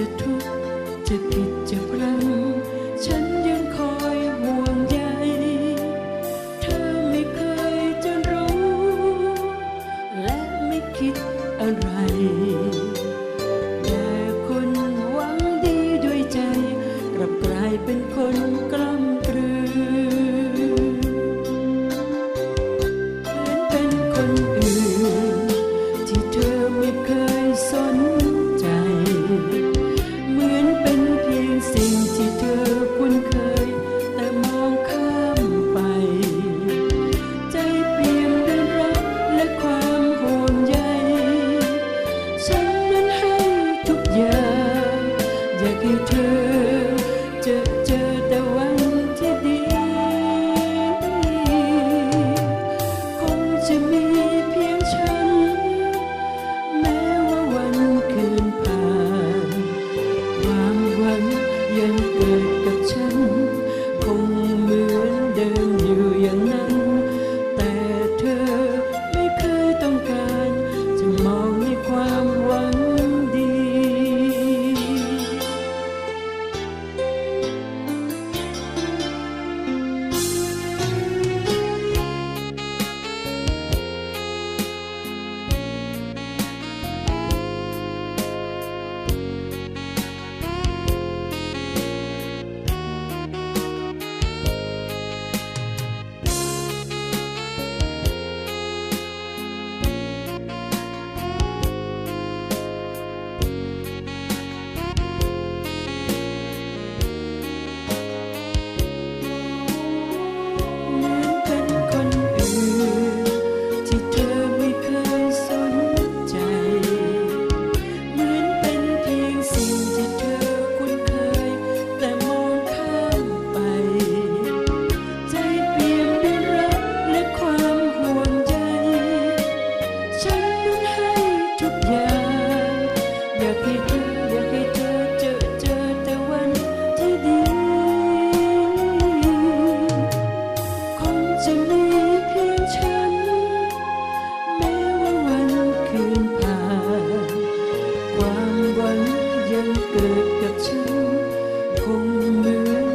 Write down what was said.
จะทุกข์จะผิดจะพลังฉันยังคอยห่วงใยเธอไม่เคยจะรู้ และไม่คิดอะไร đời thật chân không như vấn đề nhiều hiện nay ยังเกิด